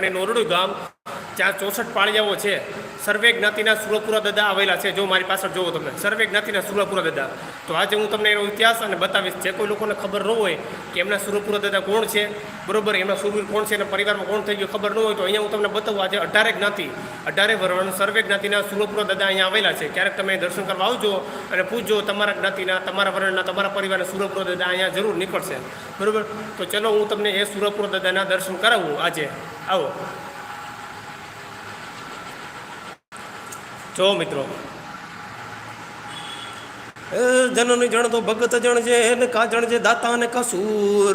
સાંગાણીનું નોરડું ગામ ચાર ચોસઠ પાળિયાઓ છે. સર્વે જ્ઞાતિના સુરપુરા દાદા આવેલા છે. જો મારી પાછળ જોવો તમે સર્વે જ્ઞાતિના સુરપુરા દાદા. તો આજે હું તમને એનો ઇતિહાસ અને બતાવીશ. જે કોઈ લોકોને ખબર ન હોય કે એમના સુરપુરા દાદા કોણ છે, બરોબર, એમના સુરવીર કોણ છે, એના પરિવારમાં કોણ થઈ ગયું ખબર ન હોય, તો અહીંયા હું તમને બતાવું. આજે અઢારે જ્ઞાતિ, અઢારે વર્ણ સર્વે જ્ઞાતિના સુરપુરા દાદા અહીંયા આવેલા છે. ક્યારેક તમે દર્શન કરવા આવજો અને પૂછજો તમારા જ્ઞાતિના, તમારા વર્ણના, તમારા પરિવારના સુરપુરા દાદા અહીંયા જરૂર નીકળશે. બરોબર? તો ચલો હું તમને એ સુરપુરા દાદાના દર્શન કરાવું આજે. આવો. જો મિત્રો. જનની જણ તો ભગત જણ છે, ને કાજણ છે, દાતા ને કસૂર.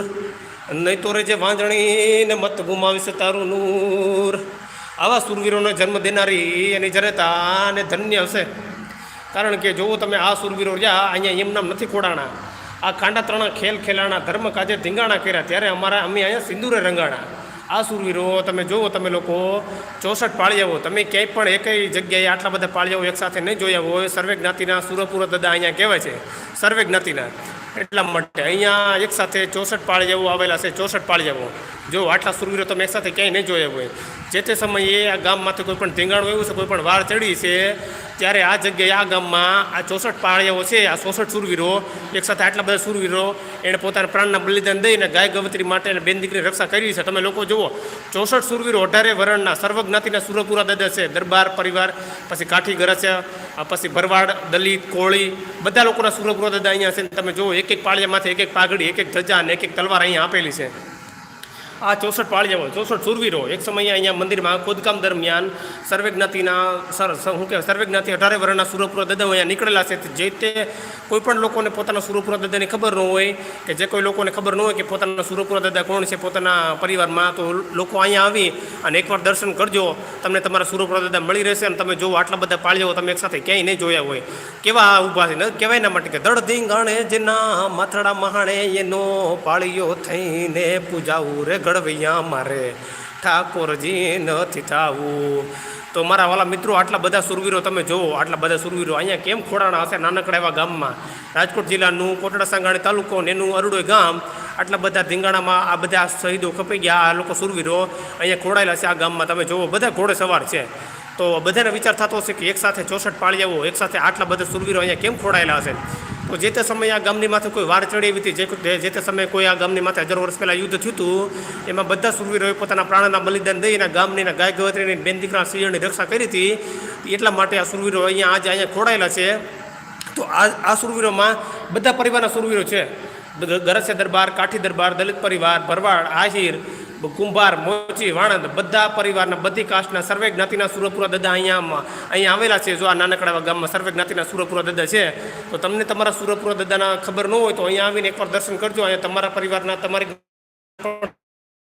નહીં તો રે જે વાંજણી ને મત ગુમાવીશ તારું નૂર. આવા સુરવીરોને જન્મ દેનારી એની જનતા ને ધન્ય હશે. કારણ કે જુઓ તમે, આ સુરવીરો રહ્યા, અહીંયા એમનામ નથી ખોડાણા. આ ખાંડા ત્રણા ખેલ ખેલાણા, ધર્મ કાજે ધીંગાણા કર્યા, ત્યારે અમારા અમે અહીંયા સિંદૂરે રંગાણા. આ સુરવીરો તમે જુઓ તમે લોકો ચોસઠ પાળિયાઓ, તમે ક્યાંય પણ એકેય જગ્યાએ આટલા બધા પાળિયાઓ એકસાથે નહીં જોયા હોય સર્વે જ્ઞાતિના સુરપુર દાદા અહીંયા કહેવાય છે સર્વે જ્ઞાતિના એટલા માટે અહીંયા એકસાથે ચોસઠ પાળિયાઓ આવેલા છે, ચોસઠ પાળિયાઓ. જો આટલા સુરવીરો તમે એકસાથે ક્યાંય નહીં જોયા હોય, જે તે સમયે આ ગામમાંથી કોઈ પણ ધીંગાણું એવું છે, કોઈ પણ વાર ચડી છે, ત્યારે આ જગ્યાએ, આ ગામમાં આ ચોસઠ પાળિયાઓ છે, આ ચોસઠ સુરવીરો એકસાથે આટલા બધા સુરવીરો એણે પોતાના પ્રાણના બલિદાન દઈને ગાય ગવત્રી માટે બેન દીકરીની રક્ષા કરી છે. તમે લોકો જુઓ, ચોસઠ સુરવીરો, અઢારે વરણના, સર્વજ્ઞાતિના સુરપુરા દાદા છે. દરબાર, પરિવાર, પછી કાઠી ગરજ છે પછી ભરવાડ, દલિત, કોળી, બધા લોકોના સુરપુરા દાદા અહીંયા છે. તમે જુઓ, એક એક પાળિયામાંથી એક એક પાઘડી, એક એક ધજા અને એક એક તલવાર અહીંયા આપેલી છે. આ ચોસઠ પાળિયાઓ, ચોસઠ સુરવીરો એક સમયે અહીંયા મંદિરમાં ખોદકામ દરમિયાન સર્વે જ્ઞાતિના સર, શું કહેવાય સર્વે જ્ઞાતિ અઢારે વર્ણના સુરપુર દાદાઓ અહીંયા નીકળેલા છે. જે તે કોઈ પણ લોકોને પોતાના સુરપુરા દાદાની ખબર ન હોય કે જે કોઈ લોકોને ખબર ન હોય કે પોતાના સુરપુરા દાદા કોણ છે પોતાના પરિવારમાં, તો લોકો અહીંયા આવી અને એકવાર દર્શન કરજો. તમને તમારા સુરપુરા દાદા મળી રહેશે અને તમે જોવો આટલા બધા પાળિયાઓ તમે એકસાથે ક્યાંય નહીં જોયા હોય. કેવા ઊભા છે? કહેવાય ના માટે કે દળ ધીંગાણે જેના માથડા મહાણે એનો પાળિયો થઈને પૂજાવું રે ગળવૈયા મારે ઠાકોરજી નથી થાવું. તો મારા વાલા મિત્રો, આટલા બધા સુરવીરો તમે જુઓ આટલા બધા સુરવીરો અહીંયા કેમ ખોડાણા હશે નાનકડા એવા ગામમાં? રાજકોટ જિલ્લાનું કોટડા સાંગાણી તાલુકો ને એનું અરડોઈ ગામ, આટલા બધા ધીંગાણામાં આ બધા શહીદો ખપાઈ ગયા, આ લોકો સુરવીરો અહીંયા ખોડાયેલા છે આ ગામમાં. તમે જુઓ બધા ઘોડે સવાર છે. તો બધાને વિચાર થતો હશે કે એકસાથે ચોસઠ પાળિયાઓ એકસાથે આટલા બધા સુરવીરો અહીંયા કેમ ખોડાયેલા હશે? તો જે તે સમયે આ ગામની માથે કોઈ વાર ચડી એવી હતી, જે તે સમયે કોઈ આ ગામની માથે હજારો વર્ષ પહેલાં યુદ્ધ થયું હતું, એમાં બધા સુરવીરોએ પોતાના પ્રાણના બલિદાન દઈને ગામની ગાય ગવત્રીની બેન દીકરા સિંહની રક્ષા કરી હતી. એટલા માટે આ સુરવીરો અહીંયા આજે અહીંયા ખોડાયેલા છે. તો આ આ સુરવીરોમાં બધા પરિવારના સુરવીરો છે. ગરસ્ય દરબાર, કાઠી દરબાર, દલિત પરિવાર, ભરવાડ, આહિર કુંભાર, મોચી, વાણંદ, બધા પરિવારના બધી કાસ્ટના સર્વે જ્ઞાતિના સુરપુરા દાદા અહીંયા અહીંયા આવેલા છે. જો આ નાનકડા ગામમાં સર્વે જ્ઞાતિના સુરપુરા દાદા છે, તો તમને તમારા સુરપુરા દાદાના ખબર ન હોય તો અહીંયા આવીને એકવાર દર્શન કરજો. અહીંયા તમારા પરિવારના, તમારી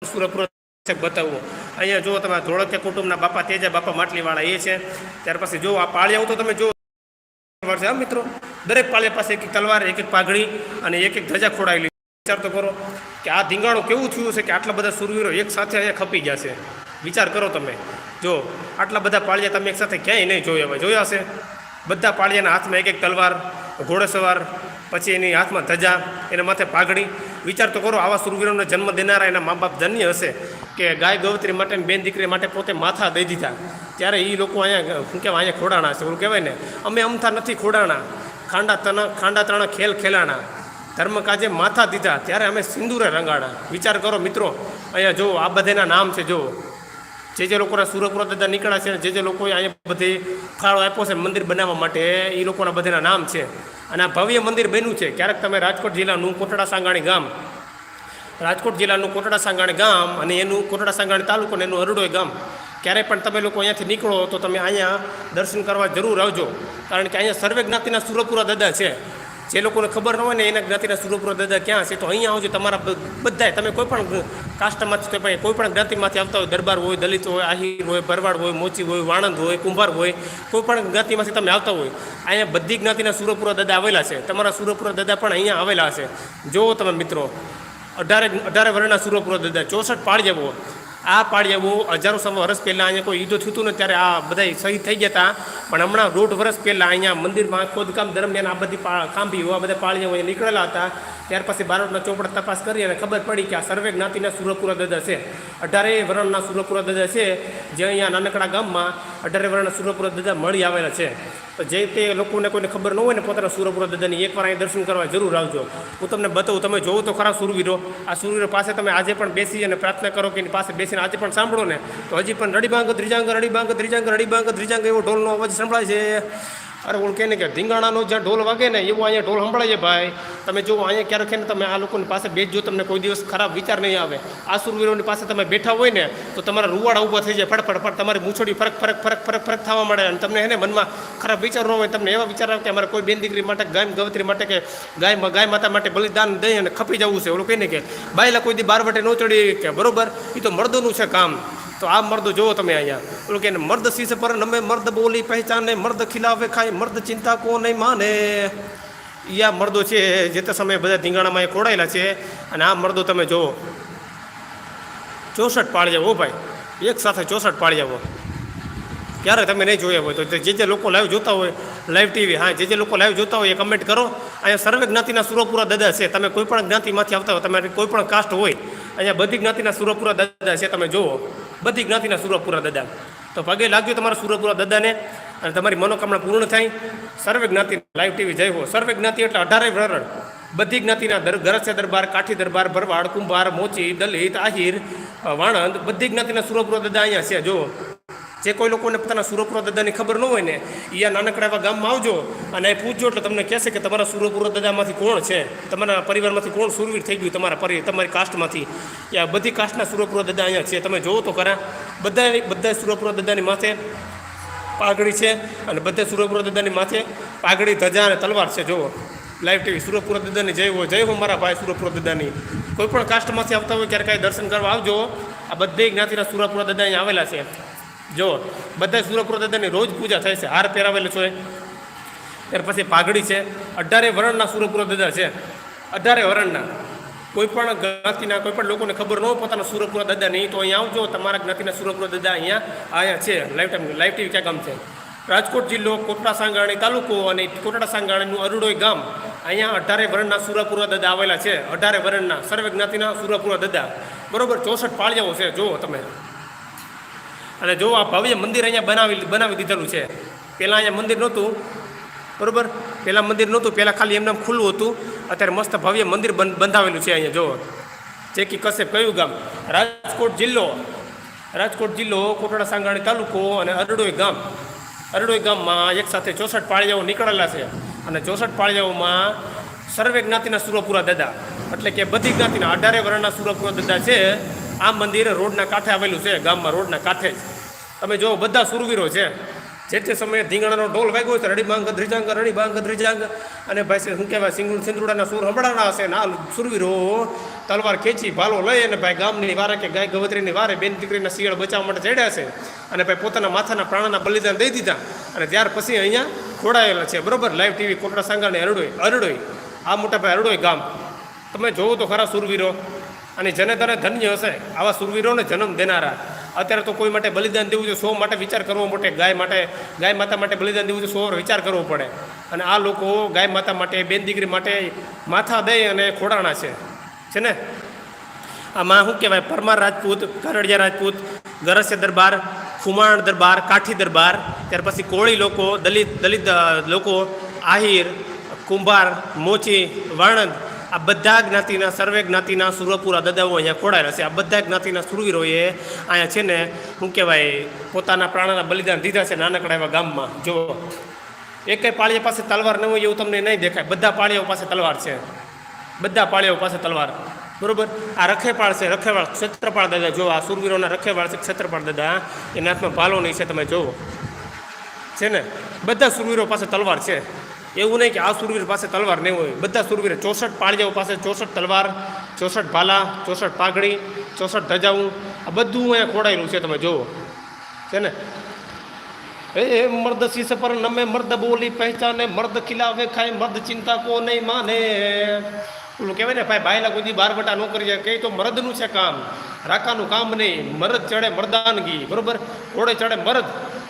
સુરપુરા બતાવો. અહીંયા જો તમે ધોળકિયા કુટુંબના બાપા તેજા, બાપા માટલીવાળા એ છે. ત્યાર પછી જો આ પાળિયાઓ તો તમે જો મિત્રો? દરેક પાળિયા પાસે એક એક તલવાર, એક એક પાઘડી અને એક એક ધજા ખોડાયેલી વિચાર તો કરો કે આ ધીંગાણું કેવું થયું છે કે આટલા બધા સુરવીરો એક સાથે અહીંયા ખપી ગયા છે? વિચાર કરો તમે. જો આટલા બધા પાળિયા તમે એક સાથે ક્યાંય નહીં જોયા હોય, જોયા હશે? બધા પાળિયાના હાથમાં એક એક તલવાર, ઘોડેસવાર, પછી એની હાથમાં ધજા, એના માથે પાઘડી. વિચાર તો કરો આવા સુરવીરોને જન્મ દેનારા એના મા બાપ ધન્ય હશે કે ગાય ગવત્રી માટે બેન દીકરી માટે પોતે માથા દઈ દીધા. ત્યારે એ લોકો અહીંયા, શું કહેવાય, અહીંયા ખોડાણા છે, એવું કહેવાય ને? અમે અમથા નથી ખોડાણા. ખાંડા તણ ખાંડા તણા ખેલ ખેલાણા. ધર્મ કાજે માથા દીધા, ત્યારે અમે સિંદૂરે રંગાણા વિચાર કરો મિત્રો, અહીંયા જો આ બધાના નામ છે, જો જે જે લોકોના સુરપુરા દાદા નીકળ્યા છે જે જે લોકોએ અહીંયા બધી ફાળો આપ્યો છે મંદિર બનાવવા માટે, એ લોકોના બધાના નામ છે. અને આ ભવ્ય મંદિર બન્યું છે. ક્યારેક તમે રાજકોટ જિલ્લાનું કોટડા સાંગાણી ગામ, રાજકોટ જિલ્લાનું કોટડા સાંગાણી ગામ અને એનું કોટડા સાંગાણી તાલુકો અને એનું અરડોય ગામ ક્યારે પણ તમે લોકો અહીંયાથી નીકળો તો તમે અહીંયા દર્શન કરવા જરૂર આવજો. કારણ કે અહીંયા સર્વે જ્ઞાતિના સુરપુરા દાદા છે. જે લોકોને ખબર ન હોય ને એના જ્ઞાતિના સુરપુરા દાદા ક્યાં છે? તો અહીંયા આવજો, તમારા બધાય, તમે કોઈ પણ કાસ્ટમાંથી કોઈ કોઈ પણ જ્ઞાતિમાંથી આવતા હોય, દરબાર હોય, દલિત હોય, આહિર હોય, ભરવાડ હોય, મોચી હોય, વાણંદ હોય, કુંભાર હોય, કોઈ પણ જ્ઞાતિમાંથી તમે આવતા હોય, અહીંયા બધી જ્ઞાતિના સુરપુરા દાદા આવેલા છે. તમારા સુરપુરા દાદા પણ અહીંયા આવેલા છે. જુઓ તમે મિત્રો, અઢારે અઢારે વર્ણના સુરપુરા દાદા, ચોસઠ પાળિયાઓ આ પાળિયાઓ હજારો સમ વર્ષ પહેલાં અહીંયા કોઈ યુદ્ધ થયું ને ત્યારે આ બધા શહીદ થઈ ગયા હતા પણ હમણાં દોઢ વર્ષ પહેલાં અહીંયા મંદિરમાં ખોદકામ દરમિયાન આ બધી પા કાંભીઓ આ બધા પાળીઓ અહીંયા નીકળેલા હતા. ત્યાર પછી બારોટના ચોપડા તપાસ કરી અને ખબર પડી કે આ સર્વે જ્ઞાતિના સુરપુરા દાદા છે. અઢારે વર્ણના સુરપુરા દાદા છે જે અહીંયા નાનકડા ગામમાં અઢારે વર્ણના સુરપુરા દાદા મળી આવેલા છે. તો જે તે લોકોને કોઈને ખબર ન હોય ને પોતાના સુરપુરા દાદાની એકવાર અહીં દર્શન કરવા જરૂર આવજો. હું તમને બતાવું, તમે જોવો તો ખરા સુરવીરો. આ સુરવીરો પાસે તમે આજે પણ બેસી અને પ્રાર્થના કરો કે એની પાસે બેસીને આજે પણ સાંભળો ને. તો હજી પણ રડીબાંગ ત્રીજાંગ રડીબાંગ ત્રીજાંગ રડીબાંગ ત્રીજાંગ એવો ઢોલનો અવાજ સંભળાય છે. અરે ઓળ ને કે ધીંગાણાનો જ્યાં ઢોલ વાગે ને એવો અહીંયા ઢોલ સંભળાય છે ભાઈ. તમે જુઓ અહીંયા ક્યારેક છે ને તમે આ લોકોની પાસે બેસજો, તમને કોઈ દિવસ ખરાબ વિચાર નહીં આવે. આ સુરવીરોની પાસે તમે બેઠા હોય ને તો તમારા રૂવાડા ઊભા થઈ જાય ફટફટ ફટ તમારી મૂછડી ફરક ફરક ફરક ફરક ફરક થવા મળે અને તમને હે મનમાં ખરાબ વિચાર ન હોય, તમને એવા વિચાર આવે કે અમારે કોઈ બેન દીકરી માટે, ગાય ગવત્રી માટે કે ગાય ગાય માતા માટે બલિદાન દઈ અને ખપી જવું છે. ઓલું કહીને કે બાયલા કોઈ દી બાર ન ચડી. કે બરોબર? એ તો મર્દોનું છે કામ. તો આ મર્દ જોવો તમે અહીંયા. ઓલું કે મર્દ શીશ પર નમે, મર્દ બોલી પહેચાને, મર્દ ખિલાવે ખાય, મર્દ ચિંતા કો નહીં માને આ મર્દો છે, જે તે સમયે બધા ધીંગાણામાં એ ખોડાયેલા છે. અને આ મર્દો તમે જોવો. ચોસઠ પાડી જાવ ભાઈ. એક સાથે ચોસઠ પાડી જાવ ક્યારે તમે નહીં જોયા હોય તો જે જે લોકો લાઈવ જોતા હોય લાઈવ ટીવી હા, જે જે લોકો લાઈવ જોતા હોય એ કમેન્ટ કરો. અહીંયા સર્વે જ્ઞાતિના સુરપુરા દાદા છે. તમે કોઈ પણ જ્ઞાતિમાંથી આવતા હોય, તમારી કોઈ પણ કાસ્ટ હોય, અહીંયા બધી જ્ઞાતિના સુરપુરા દાદા છે, તમે જુઓ બધી જ્ઞાતિના સુરપુરા દાદા. તો પગે લાગ્યો તમારા સુરપુરા દાદાને અને તમારી મનોકામના પૂર્ણ થાય સર્વે જ્ઞાતિ લાઈવ ટીવી જય હો. સર્વે જ્ઞાતિ એટલે અઢારે વરણ. બધી જ્ઞાતિના દર ગરસ્ય દરબાર, કાઠી દરબાર, ભરવાડ, કુંભાર, મોચી, દલિત, આહિર, વાણંદ, બધી જ્ઞાતિના સુરપુરા દાદા અહીંયા છે. જુઓ. જે કોઈ લોકોને પોતાના સુરપુરા દાદાની ખબર ન હોય ને એ આ નાનકડા એવા ગામમાં આવજો અને એ પૂછજો એટલે તમને કહેશે કે તમારા સુરપુરા દાદામાંથી કોણ છે? તમારા પરિવારમાંથી કોણ સુરવીર થઈ ગયું તમારા પરિ, તમારી કાસ્ટમાંથી આ બધી કાસ્ટના સુરપુરા દાદા અહીંયા છે? તમે જોવો તો ખરા. બધા બધા સુરપુરા દાદાની માથે પાઘડી છે અને બધા સુરપુરા દાદાની માથે પાઘડી, ધજા અને તલવાર છે. જુઓ લાઈવ ટીવી સુરપુરા દાદાની જય હો જય હો મારા ભાઈ સુરપુરા દાદાની. કોઈ પણ કાસ્ટમાંથી આવતા હોય ક્યારે કાંઈ દર્શન કરવા આવજો. આ બધી જ્ઞાતિના સુરપુરા દાદા અહીંયા આવેલા છે. જો બધા સુરપુરા દાદાની રોજ પૂજા થાય છે, હાર પહેરાવેલો છે. ત્યાર પછી પાઘડી છે. અઢારે વરણના સુરપુરા દાદા છે. અઢારે વરણના. કોઈ પણ જ્ઞાતિના, કોઈ પણ લોકોને ખબર ન હોય, પોતાના સુરપુરા નહીં. તો અહીંયા આવજો, તમારા જ્ઞાતિના સુરપુરા દાદા અહીંયા અહીંયા છે. લાઈવ ટાઈમ લાઈવ ટીવી ક્યાં ગામ છે? રાજકોટ જિલ્લો, કોટડા સાંગાણી તાલુકો અને કોટડા સાંગાણીનું અરુડોઈ ગામ અહીંયા અઢારે વરણના સુરપુરા દાદા આવેલા છે. અઢારે વરણના, સર્વે જ્ઞાતિના સુરપુરા દાદા બરોબર, ચોસઠ પાળિયાઓ છે. જુઓ તમે. અને જો આ ભવ્ય મંદિર અહીંયા બનાવી બનાવી દીધેલું છે. પહેલાં અહીંયા મંદિર નહોતું. બરોબર? પહેલાં મંદિર નહોતું. પહેલાં ખાલી એમને ખુલ્લું હતું. અત્યારે મસ્ત ભવ્ય મંદિર બંધાવેલું છે અહીંયા જુઓ જે. કે કશે કયું ગામ? રાજકોટ જિલ્લો. રાજકોટ જિલ્લો, કોટડા, સાંગાણી તાલુકો અને અરડોઈ ગામ. અરડોઈ ગામમાં એક સાથે ચોસઠ પાળિયાઓ નીકળેલા છે. અને ચોસઠ પાળિયાઓમાં સર્વે જ્ઞાતિના સુરપુરા દાદા. એટલે કે બધી જ્ઞાતિના અઢારે વર્ણના સુરપુરા દાદા છે. આ મંદિર રોડના કાંઠે આવેલું છે, ગામમાં રોડના કાંઠે જ. તમે જો બધા સુરવીરો છે, જે તે સમયે ધીંગણાનો ઢોલ વાગ્યો છે ધ્રીજાંગ રડીબાંગ ધ્રીજાંગ અને ભાઈ શું કહેવાય સિંગુલ સિંદુડાના સુર હંભળાના હશે. ના, સુરવીરો, તલવાર ખેંચી, ભાલો લઈ અને ભાઈ ગામની વારે કે ગાય ગવત્રીની વારે બેન દીકરીના શિયાળ બચાવવા માટે ચડ્યા છે. અને ભાઈ પોતાના માથાના પ્રાણના બલિદાન દઈ દીધા. અને ત્યાર પછી અહીંયા ખોડાયેલા છે. બરોબર? લાઈવ ટીવી કોટડા સાંગાને અરડોઈ અરડોઈ. આ મોટા ભાઈ અરડોઈ ગામ. તમે જોવો તો ખરા સુરવીરો. અને જને તને ધન્ય હશે, આવા સુરવીરોને જન્મ દેનારા. અત્યારે તો કોઈ માટે બલિદાન દેવું છે, સો માટે વિચાર કરવો માટે, ગાય માટે, ગાય માતા માટે બલિદાન દેવું છે, સો વિચાર કરવો પડે. અને આ લોકો ગાય માતા માટે, બેન દીકરી માટે માથા દઈ અને ખોડાણા છે. છે ને? આમાં શું કહેવાય? પરમાર રાજપૂત, કરડિયા રાજપૂત, ગરસ્ય દરબાર, ખુમાણ દરબાર, કાઠી દરબાર, ત્યાર પછી કોળી લોકો, દલિત દલિત લોકો, આહિર, કુંભાર, મોચી વાણંદ આ બધા જ્ઞાતિના, સર્વે જ્ઞાતિના સુરપુરા દાદાઓ અહીંયા ખોડાયેલા છે. આ બધા જ્ઞાતિના સુરવીરોએ અહીંયા છે ને, શું કહેવાય, પોતાના પ્રાણના બલિદાન દીધા છે નાનકડા એવા ગામમાં. જો એકે પાળીઓ પાસે તલવાર ન હોય એવું તમને નહીં દેખાય. બધા પાળીઓ પાસે તલવાર છે. બધા પાળીઓ પાસે તલવાર. બરોબર? આ રખેપાળ છે, રખેવાળ, ક્ષેત્રપાળ દાદા. જો, આ સુરવીરોના રખેવાળ છે, ક્ષેત્રપાળ દાદા. એના હાથમાં ભાલો નહીં છે, તમે જુઓ. છે ને? બધા સુરવીરો પાસે તલવાર છે. એવું નહીં કે આ સુરવીર પાસે તલવાર નહીં હોય. બધા સુરવીર ચોસઠ પાળિયાઓ પાસે ચોસઠ તલવાર, ચોસઠ ભાલા, ચોસઠ પાઘડી, ચોસઠ ધજાવું આ બધું અહીંયા ખોડાયેલું છે, તમે જુઓ. છે ને? એ મર્દ શીશ પર નમે, મર્દ બોલી પહેચાને, મર્દ ખિલાવે ખાય, મર્દ ચિંતા કો નહીં માને. પેલું કહેવાય ને, ભાઈ, બાયલા કોઈ બાર બટા ન કરી જાય કે તો મર્દનું છે કામ. રાકાનું કામ નહીં. મરદ ચડે મર્દાનગી, બરોબર? ઘોડે ચડે મરદ.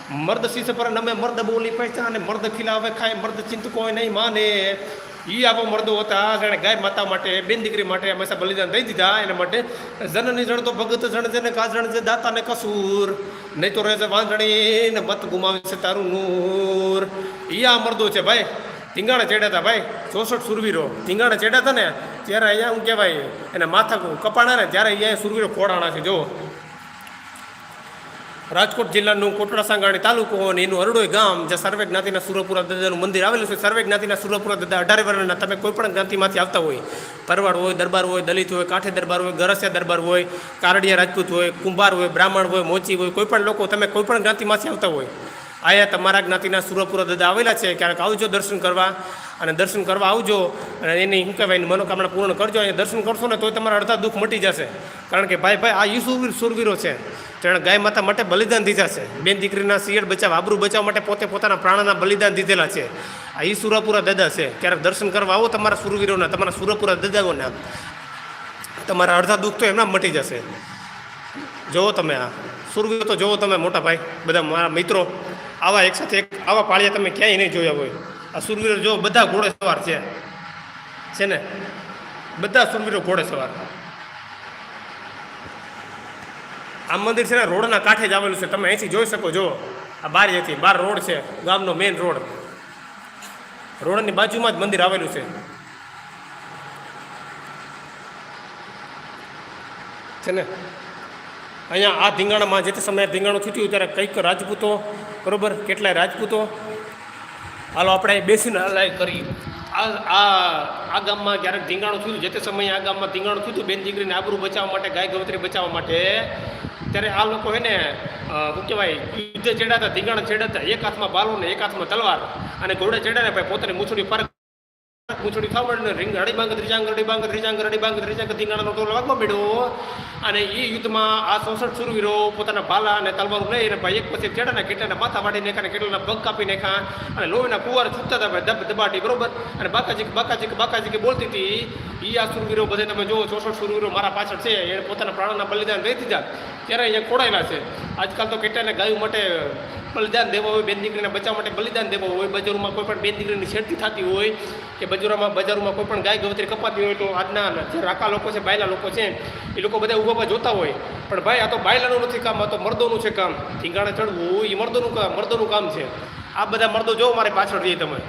મર્દ શીશ પર નમે મર્દ બોલી પહેચાને મર્દ ખિલાવે ખાય, મર્દ ચિંત કોઈ નહીં માને. એ આવો મર્દો હતા, જેણે ગાય માતા માટે, બેન દીકરી માટે હંમેશા બલિદાન દઈ દીધા. એના માટે જનની જણ તો ભગત જણ છે ને કા જણ છે દાતા ને કસૂર. નહીં તો રહે છે વાંધણી ને મત ગુમાવે છે તારું નૂર. એ આ મર્દો છે ભાઈ. ધીંગાણે ચડ્યા હતા ભાઈ. ચોસઠ સુરવીરો ધીંગાણે ચડ્યા હતા ને, ત્યારે અહીંયા હું કહેવાય, એને માથા કપાણા ને, ત્યારે અહીંયા સુરવીરો ખોડાણા છે જો રાજકોટ જિલ્લાનું કોટડા સાંગાણી તાલુકો અને એનું અરડોઈ ગામ જે સર્વે જ્ઞાતિના સુરપુરા દાદાનું મંદિર આવેલું છે. સર્વે જ્ઞાતિના સુરપુરા દાદા અઢારે વર્ણના. તમે કોઈ પણ જ્ઞાતિમાંથી આવતા હોય પરવાડ હોય, દરબાર હોય, દલિત હોય, કાઠે દરબાર હોય, ગરસિયા દરબાર હોય, કારડિયા રાજપૂત હોય, કુંભાર હોય, બ્રાહ્મણ હોય, મોચી હોય કોઈ પણ લોકો, તમે કોઈ પણ જ્ઞાતિમાંથી આવતા હોય આયા તમારા જ્ઞાતિના સુરપુરા દાદા આવેલા છે, ક્યારેક આવજો દર્શન કરવા. અને દર્શન કરવા આવજો, અને એની શું કહેવાય મનોકામના પૂર્ણ કરજો અહીંયા દર્શન કરશો ને તોય તમારા અડધા દુઃખ મટી જશે. કારણ કે ભાઈ ભાઈ, આ યુસુવીર સુરવીર છે. તેણે ગાય માતા માટે બલિદાન દીધા છે. બેન દીકરીના સિયર બચાવ, આબરૂ બચાવવા માટે પોતે પોતાના પ્રાણના બલિદાન દીધેલા છે. આ ઈ સુરપુરા દાદા છે. ક્યારેક દર્શન કરવા આવો તમારા સુરવીરોના, તમારા સુરપુરા દાદાઓના. તમારા અડધા દુઃખ તો એમના મટી જશે. જોવો તમે આ. સુરવીરો તો જોવો તમે, મોટા ભાઈ, બધા મારા મિત્રો. આવા એક સાથે એક આવા પાળિયા તમે ક્યાંય નહીં જોયા હોય. આ સુરવીરો જો બધા ઘોડે સવાર છે. છે ને? બધા સુરવીરો ઘોડે સવાર આ મંદિર છે ને રોડના કાંઠે જ આવેલું છે. તમે અહીંથી જોઈ શકો જો આ બાર હતી. બાર રોડ છે. ગામનો મેઇન રોડ. રોડની બાજુમાં જ મંદિર આવેલું છે. છે ને? અહીંયા આ ધીંગાણામાં જે સમયે ધીંગાણું છૂટ્યું ત્યારે કંઈક રાજપૂતો બરોબર? કેટલાય રાજપૂતો? હાલો, આપણે બેસીને હલાય કરી. આ આ ગામમાં ક્યારેક ધીંગાણું થયું, જે તે સમયે આ ગામમાં ધીંગાણું થયું બેન દીકરીને આબરૂ બચાવવા માટે, ગાય ગવતરી બચાવવા માટે. ત્યારે આ લોકો હે ને શું કહેવાય, યુદ્ધ ચડ્યા હતા, ધીંગાણા ચડ્યા હતા. એક હાથમાં બાલો ને એક હાથમાં તલવાર અને ઘોડે ચડ્યા ને ભાઈ પોતાની મૂછડી પર પૂંછડી થવા માંડી ને રીંગ હડી બાંગ, ત્રીજાંગ હડી બાંગ, ત્રીજાંગ હડી બાંગ, ત્રીજાંગ ધીંગાણાનો ટોલો વાગવા મળ્યો અને એ યુદ્ધમાં આ સોસઠ સુરવીરો પોતાના ભાલા અને તલવારો લઈને ભાઈ એક પછી ચેડાના કેટલાના માથા નાખ્યા અને કેટલાના પગ કાપી નાખા અને લોહીના કુવાર છૂટતા હતા દબ દબાટી, બરોબર? અને બાકાજી બાકાજી બાકાજી બોલતી હતી એ આ સુરવીરો બધે તમે જુઓ ચોસઠ સુરવીરો મારા પાછળ છે, એને પોતાના પ્રાણોના બલિદાન દઈ દીધા. ત્યારે અહીંયા ખોડાયેલા છે. આજકાલ તો કેટલાને ગાયું માટે બલિદાન દેવા હોય, બેન દીકરીને બચાવવા માટે બલિદાન દેવા હોય, બજારોમાં કોઈ પણ બેન દીકરીની છેડતી થતી હોય કે બજારોમાં બજારોમાં કોઈ પણ ગાય ગવતરી કપાતી હોય તો આજના જે રાકા લોકો છે, બાયલા લોકો છે, એ લોકો બધા ઊભા જોતા હોય. પણ ભાઈ, આ તો બાયલાનું નથી કામ, આ તો મર્દોનું છે કામ. ઠીંગાણે ચડવું એ મર્દોનું કામ મર્દોનું કામ છે. આ બધા મર્દો જો મારે પાછળ રહીએ તમે.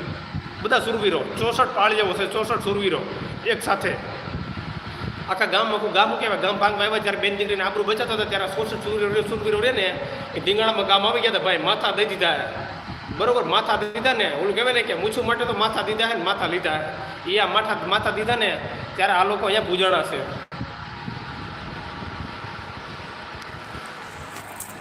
બધા સુરવીરો, ચોસઠ પાળીઓ છે, ચોસઠ સુરવીરો, એક સાથે. આખા ગામમાં આખું ગામ કહેવાય ગામ ભાંગમાં આવ્યા જ્યારે બેન દીકરીને આબરૂ બચાતો હતો. ત્યારે સુરવીરો સુરવીરો રહે ને એ ધીંગાણામાં ગામ આવી ગયા હતા. ભાઈ, માથા દઈ દીધા. બરોબર, માથા દીધા ને. ઓલું કહેવાય ને કે મૂછું માટે તો માથા દીધા હે ને માથા લીધા એ આ માથા માથા દીધા ને ત્યારે આ લોકો અહીંયા પૂજાણા છે.